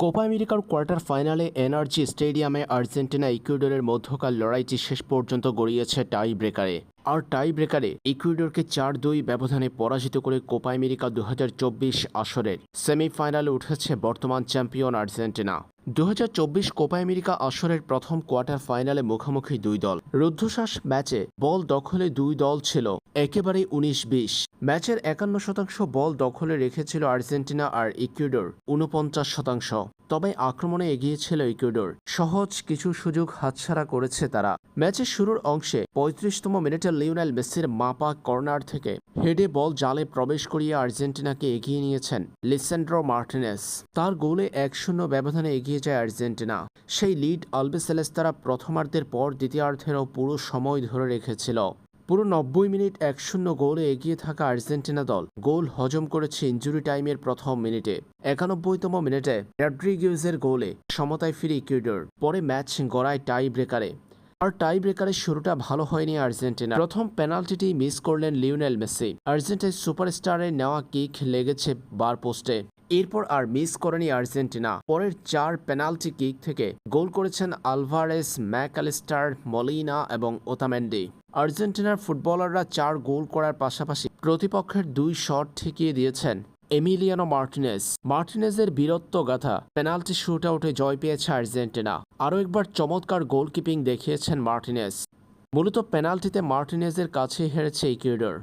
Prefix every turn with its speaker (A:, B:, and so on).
A: Copa আমেরিকার quarter ফাইনালে energy স্টেডিয়ামে আর্জেন্টিনা ইকুয়েডরের মধ্যকার লড়াইটি শেষ পর্যন্ত গড়িয়েছে টাই ব্রেকারে আর টাই ব্রেকারে ইকুয়েডরকে চার দুই ব্যবধানে পরাজিত করে কোপা আমেরিকা দু আসরের সেমিফাইনালে উঠেছে বর্তমান চ্যাম্পিয়ন আর্জেন্টিনা। দুহাজার চব্বিশ কোপা আমেরিকা আসরের প্রথম কোয়ার্টার ফাইনালে মুখোমুখি দুই দল। রুদ্ধশ্বাস ম্যাচে বল দখলে দুই দল ছিল। একেবারে উনিশ বিশ। ম্যাচের একান্ন শতাংশ বল দখলে রেখেছিল আর্জেন্টিনা আর ইকুয়েডর উনপঞ্চাশ শতাংশ। তবে আক্রমণে এগিয়েছিল ইকুয়েডর। সহজ কিছু সুযোগ হাতছাড়া করেছে তারা। ম্যাচের শুরুর অংশে পঁয়ত্রিশতম মিনিটে লিওনেল মেসির মাপা কর্নার থেকে হেডে বল জালে প্রবেশ করিয়ে আর্জেন্টিনাকে এগিয়ে নিয়েছেন লিসেন্ড্রো মার্টিনেস। তার গোলে এক শূন্য ব্যবধানে এগিয়ে যায় আর্জেন্টিনা। সেই লিড আলবেসেলেস তারা প্রথমার্ধের পর দ্বিতীয়ার্ধেরও পুরো সময় ধরে রেখেছিল। পুরো নব্বই মিনিট এক শূন্য গোলে এগিয়ে থাকা আর্জেন্টিনা দল গোল হজম করেছে ইঞ্জুরি টাইমের প্রথম মিনিটে। একানব্বইতম মিনিটে রড্রিগিউজের গোলে সমতায় ফিরে ইকুয়েডর। পরে ম্যাচ গড়ায় টাই ব্রেকারে আর টাই ব্রেকারের শুরুটা ভালো হয়নি আর্জেন্টিনা। প্রথম পেনাল্টিটি মিস করলেন লিওনেল মেসি। আর্জেন্টিনার সুপারস্টারের নেওয়া কিক লেগেছে বার পোস্টে। এরপর আর মিস করেনি আর্জেন্টিনা। পরের চার পেনাল্টি কিক থেকে গোল করেছেন আলভারেস, ম্যাকালিস্টার, মলিনা এবং ওতামেন্ডি। আর্জেন্টিনার ফুটবলাররা চার গোল করার পাশাপাশি প্রতিপক্ষের দুই শট ঠেকিয়ে দিয়েছেন এমিলিয়ানো মার্টিনেস মার্টিনেজের বীরত্ব গাথা পেনাল্টি শুট আউটে জয় পেয়েছে আর্জেন্টিনা। আরও একবার চমৎকার গোলকিপিং দেখিয়েছেন মার্টিনেস মূলত পেনাল্টিতে মার্টিনেজের কাছে হেরেছে ইকুয়েডর।